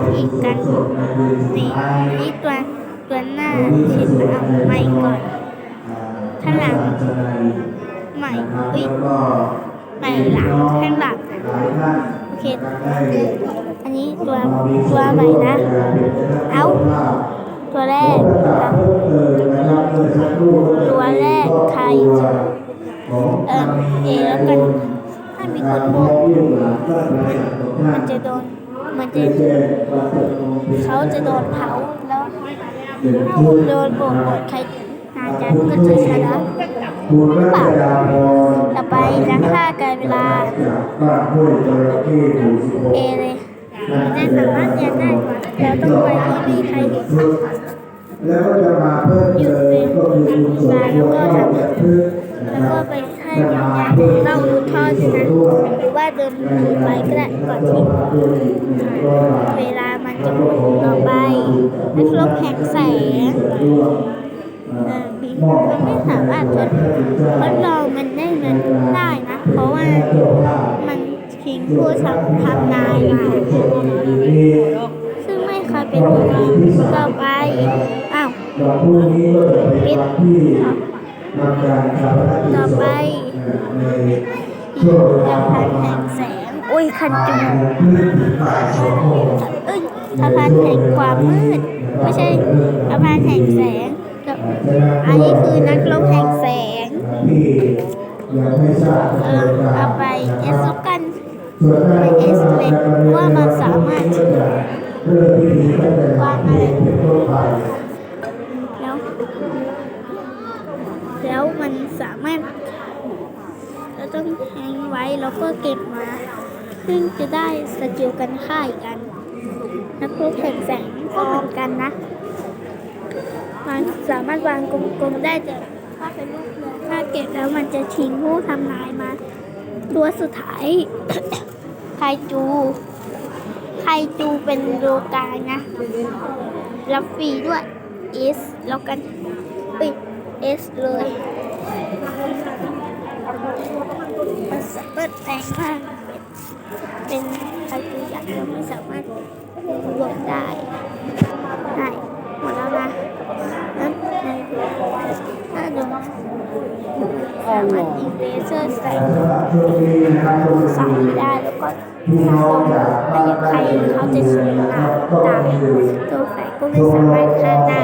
อีกกันนี่นนี้ตัวตัวหน้าช็ดเอาใหม่ก่อนข้างหลังใหม่อุ้ยใหม่หลังข้างหลังโอเค อันนี้ตัวตัวใหม่นะ เอาตัวแรกตัวแรกใครเออเอแล้วกันถ้ามีคนโบกมันจะโดน มันจะเขาจะโดนเผาแล้วโดนโบกหมดใครนาจันก็จะชนะหรือเปล่าต่อไปนักฆ่าการเวลาเอเลยมันจะสามารถเรียนได้แล้วต้องไปที่มีใครเห็นแล้วก็จะมาเพิ่มเติมก็คือคุณสมบัติของแบบพืชแล้วก็ไปให้ยาเล่ารู้ท่อชนะหรือว่าเดินไปก็ได้ก่อนที่เวลามันจะหมดต่อไปนักลบแห่งแสงมันไม่สามารถทดทดลองมันได้เงินได้นะ เพราะว่ามันทิ้งผู้ทำทำนายมาซึ่งไม่เคยเป็นตัวจริงต่อไปอ้าวดอกพวกนี้ก็จะเป็นวันที่ทำการชาปนกิจต่อไป ในช่วงเวสะลาพานแห่งแสงอุ้ยคันจุงพืชถึงบ่ายสองโมงเอ้ยสะพานแห่งความมืด ไม่ใช่สะพานแห่งแสง อันนี้คือนักลบแห่งแสงที่ยังไม่ทราบเออเอาไปเอสแล้วกันส่วนไปเอสเลยว่ามันสามารถเริ่มพิธีตั้งแต่เป็นต้นไปแล้ว แล้วมันสามารถเรา ต้องแทงไว้แล้วก็เก็บมา ซึ่งจะได้สกิลกันค่าอีกอันนักรบแห่งแสงก็เหมือนกันนะมันสามารถวางกลมๆได้แต่ถ้าเป็นลูกเรือถ้าเก็บแล้วมันจะทิ้งผู้ทำลายมาตัวสุดท้ายไคจูไคจูเป็นโลกายนะรับฟรีด้วย S แล้วกันปิด S เลย มันสามารถแปลงร่างเป็นเป็นไคจูยักษ์แล้วไม่สามารถรวมได้ได้หมดแล้วนะนั้นในถ้าโดนสามารถยิงเลเซอร์ใส่สั่งนี้นะครับก็ใส่คือได้แล้วก็พี่น้องจาไม่อยากใครเขาจะสวยงามตามตัวแฝงก็ไม่สามารถฆ่าได้